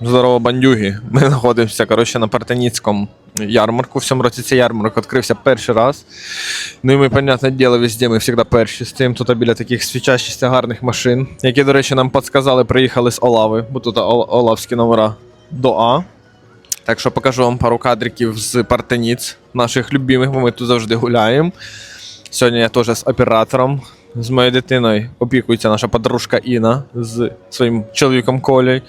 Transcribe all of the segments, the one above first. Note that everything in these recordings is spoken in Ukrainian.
Здорово, бандюги. Ми знаходимося коротше, на Партеніцькому ярмарку. В цьому році цей ярмарок відкрився перший раз. Ну і ми, понятне діло, везде ми завжди перші. Стоїмо тут біля таких свічащихся гарних машин, які, до речі, нам підказали, приїхали з Олави, бо тут Олавські номера до А. Так що покажу вам пару кадриків з Партеніц, наших любимих, бо ми тут завжди гуляємо. Сьогодні я теж з оператором, з моєю дитиною опікується наша подружка Іна з своїм чоловіком Колею.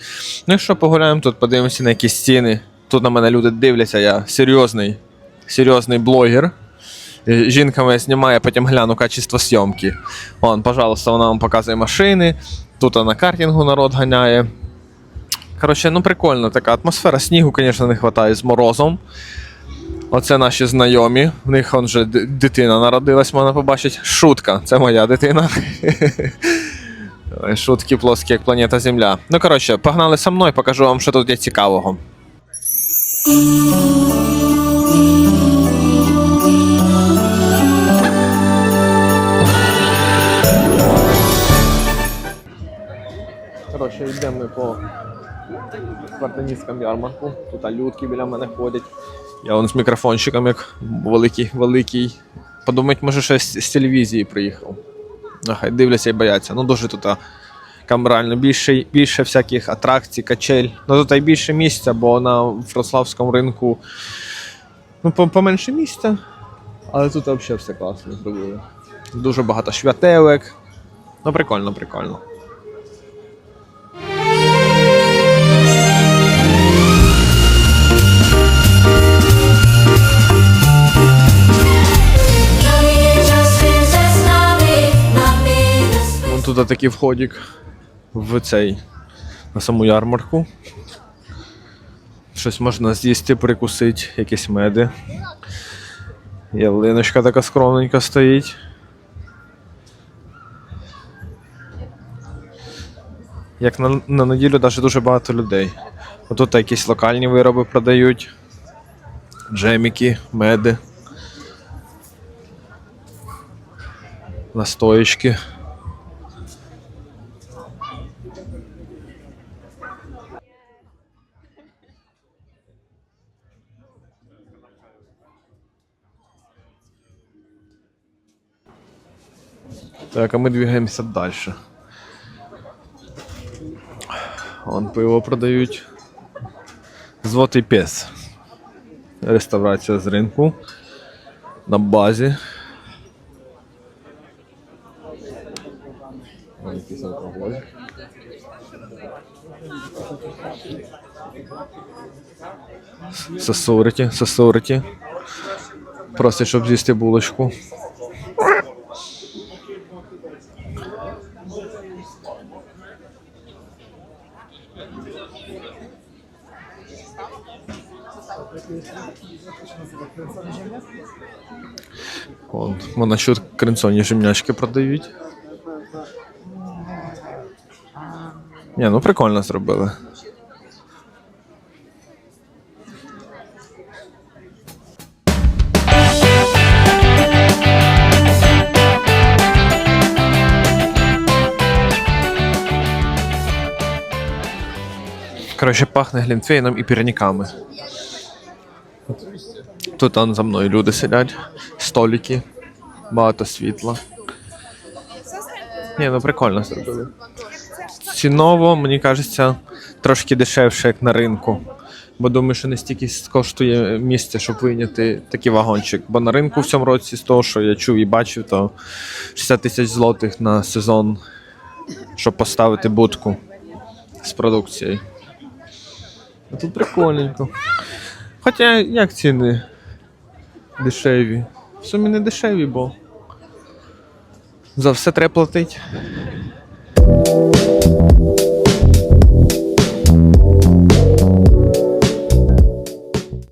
Ну і що, погуляємо тут, подивимося на якісь стіни. Тут на мене люди дивляться, я серйозний, серйозний блогер. Е, Жінка моя знімає, потім гляну качество зйомки. Вон, пожалуйста, вона вам показує машини. Тут на картингу народ ганяє. Коротше, ну прикольно така атмосфера. Снігу, звісно, не вистачає з морозом. Оце наші знайомі. В них он вже дитина народилась, можна побачити. Шутка, це моя дитина. Шутки плоскі, як планета Земля. Ну, коротше, погнали со мною, покажу вам, що тут є цікавого. Коротше, йдемо ми по Спартанівському ярмарку. Тут людки біля мене ходять. Я вон з мікрофончиком, як великий, великий. Подумать, може, щось з телевізії приїхав. Ну, хай дивляться і бояться. Ну, дуже тут камерально більше, більше всяких атракцій, качель. Ну тут і більше місця, бо на Вроцлавському ринку ну, поменше місця. Але тут взагалі все класно зробили. Дуже багато швятелек. Ну, прикольно, прикольно. Тут такий входик в цей на саму ярмарку. Щось можна з'їсти, прикусити, якісь меди. Ялиночка така скромненька стоїть. Як на, на неділю навіть дуже багато людей. Отут якісь локальні вироби продають. Джеміки, меди. Настоечки. Так, а мы двигаемся дальше. Вон пиво продають. Звотий пес. Реставрація з ринку. На базі. Якийсь алкоголь. Просить, щоб з'їсти булочку. Вон, вон що кринцоні жемнячки продають. Ні, ну прикольно зробили. Коротше, пахне глінтвейном і пірніками. Тут там за мною люди сидять, столики, багато світла. Ні, ну прикольно зробили. Ціново, мені кажеться, трошки дешевше, як на ринку. Бо думаю, що не стільки коштує місце, щоб вийняти такий вагончик. Бо на ринку в цьому році, з того, що я чув і бачив, то 60 тисяч злотих на сезон, щоб поставити будку з продукцією. А тут прикольненько. Хоча як ціни дешеві? В сумі не дешеві, бо за все треба платити.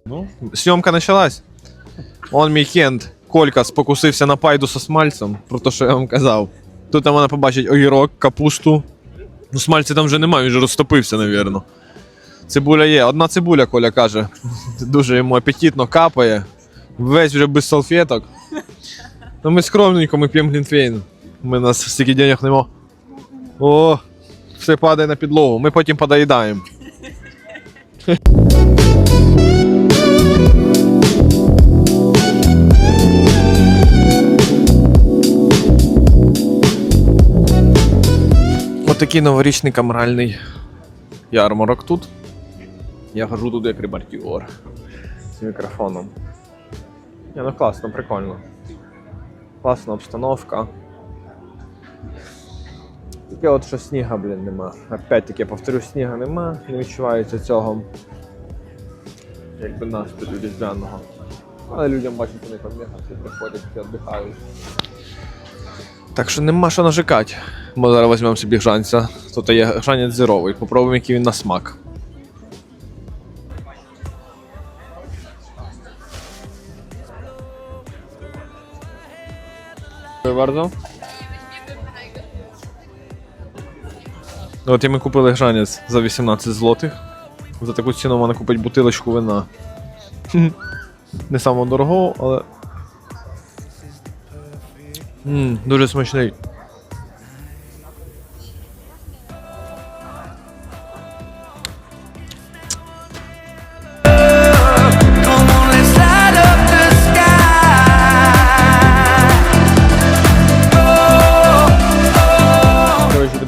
Ну, зйомка почалась. Он мій кент. Колька спокусився на пайду со смальцем, про те, що я вам казав. Тут вона побачить огірок, капусту. Ну, смальця там вже немає, він вже розтопився, напевно. Цибуля є. Одна цибуля, Коля каже. Дуже йому апетитно капає. Весь вже без салфеток. Ну Ми скромненько, ми п'ємо глінтвейн. Ми нас стільки денег нема. О, все падає на підлогу. Ми потім подоїдаємо. Отакий новорічний камеральний ярмарок тут. Я хожу тут як репортер з мікрофоном. Ні, ну класно, прикольно. Класна обстановка. Таке от, що сніга, блін, нема. Опять таки, я повторю, сніга нема, не відчувається цього. Якби настрою різдвяного. Але людям бачать, вони там всі приходять, всі віддихають. Так що нема що нажикати. Ми зараз візьмемо собі гжанця. Тут є гжанець зіровий. Попробуємо, який він на смак. Dziękuję bardzo. От і ми купили гранець за 18 злотих. За таку ціну можна купити бутилочку вина. Не самого дорогого, але. Мм, дуже смачний.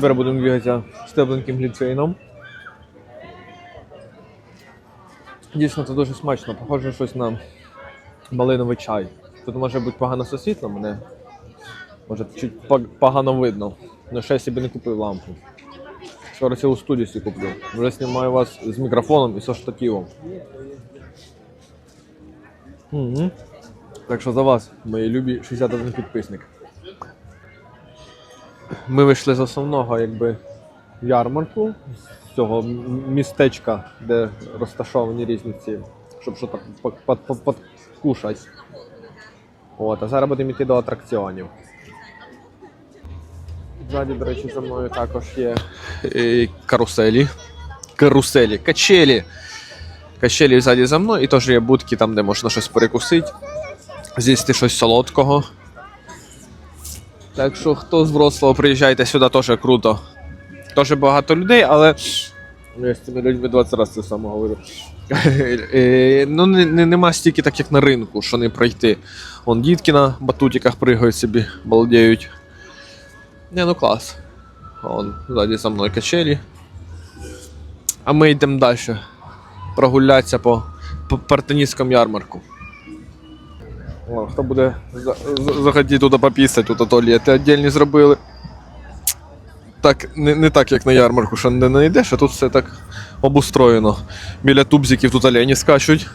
Тепер будемо бігатися стебленьким гліцейном. Дійсно, це дуже смачно, похоже щось на малиновий чай. Тут може бути погано світлом, мене може чуть погано видно. Ну ще я собі не купив лампу. Скоро цілу студію собі куплю. Вже знімаю вас з мікрофоном і со штативом. Угу. Так що за вас, мої любі 61 підписник. Ми вийшли з основного якби ярмарку, з цього містечка, де розташовані різні ці, щоб що так подкушати. От, а зараз будемо йти до атракціонів. Ззаді, до речі, за мною також є е, каруселі. Каруселі, качелі. Качелі ззаді за мною, і теж є будки там, де можна щось перекусити, з'їсти щось солодкого. Так що хто з Вроцлава приїжджайте сюди, теж круто. Теж багато людей, але. Ну, я з цими людьми 20 разів це саме говорю. Е, ну, не, не, нема стільки так, як на ринку, що не пройти. Вон дітки на батутиках пригають собі, балдеють. Не, ну клас. Вон, ззаді за мною качелі. А ми йдемо далі. Прогулятися по, по партеністському ярмарку. Хто буде за- за- туди попісати, тут туалети віддільні зробили. Так, не, не так, як на ярмарку, що не знайдеш, а тут все так обустроєно. Біля тубзиків тут олені скачуть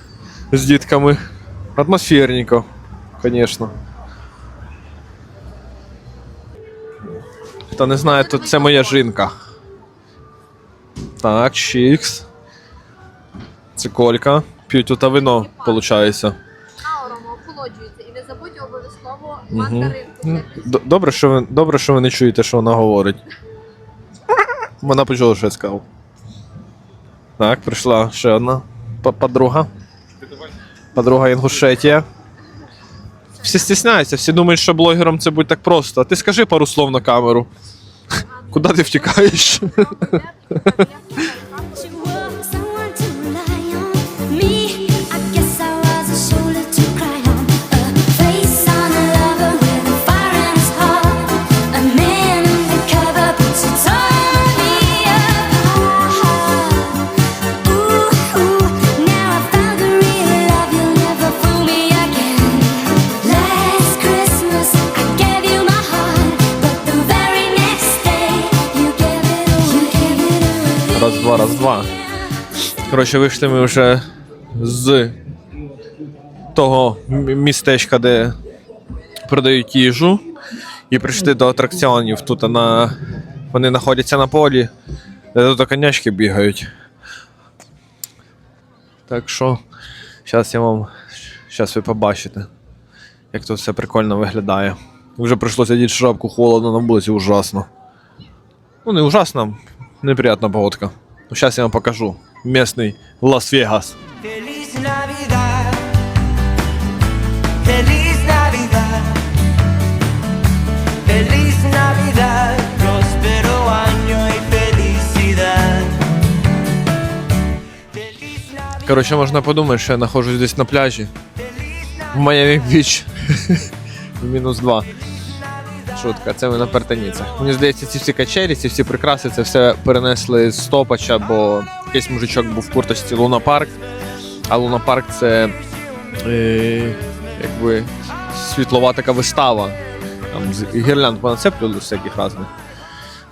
з дітками. Атмосферненько, звісно. Хто не знає, то це моя жінка. Так, чікс. Це колька. П'ють тут вино, виходить. Забудьте обов'язково мандаринку. Д- Добре, що ви, добре, що ви не чуєте, що вона говорить. Вона почула, що я сказав. Так, прийшла ще одна по- подруга. Подруга Інгушетія. Всі стісняються, всі думають, що блогером це буде так просто. А ти скажи пару слов на камеру. Куди ти втікаєш? You два, раз, два. Коротше, вийшли ми вже з того містечка, де продають їжу, і прийшли до атракціонів. Тут на... вони знаходяться на полі, де тут конячки бігають. Так що, зараз я вам. Зараз ви побачите, як тут все прикольно виглядає. Вже прийшлося діти шапку холодно на вулиці, ужасно. Ну, не ужасно, неприятна погодка. Ну, сейчас я вам покажу. Местный Лас-Вегас. Feliz Navidad. Feliz Navidad. Feliz Navidad. Próspero año y felicidad. Feliz Navidad. Короче, можна подумати, що я знаходжусь десь на пляжі. В Майами Біч. В мінус 2. Шутка, це ми на Пертаніцях. Мені здається, ці всі качелі, ці всі прикраси, це все перенесли з Стопача, бо якийсь мужичок був в курточці Луна Парк. А Луна Парк це е, якби світлова така вистава. Там з гірлянд понацеплювали всяких різних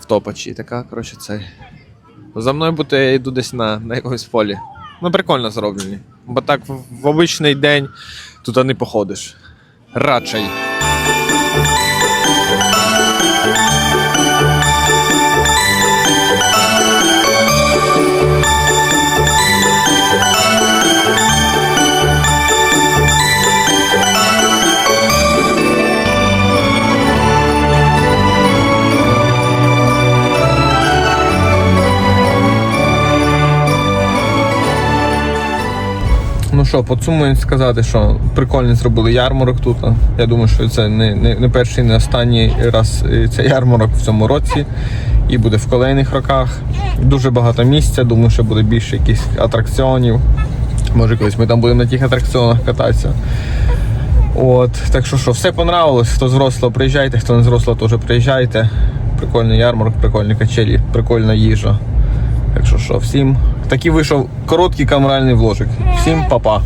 в Топачі. Така, коротше, це. За мною бути я йду десь на, на якомусь полі. Ну, прикольно зроблені. Бо так в, в обичний день тут не походиш. Радший. Що, підсумуємо сказати, що прикольно зробили ярмарок тут. Я думаю, що це не, не, не перший, не останній раз е, це ярмарок в цьому році і буде в kolejних роках. Дуже багато місця, думаю, що буде більше якихось атракціонів. Може, колись ми там будемо на тих атракціонах кататися. От, так що що, все понравилось. Хто з Вроцлава, приїжджайте, хто не з Вроцлава, теж приїжджайте. Прикольний ярмарок, прикольні качелі, прикольна їжа. Так що що, всім такий вийшов короткий камеральний вложик. Всім па-па.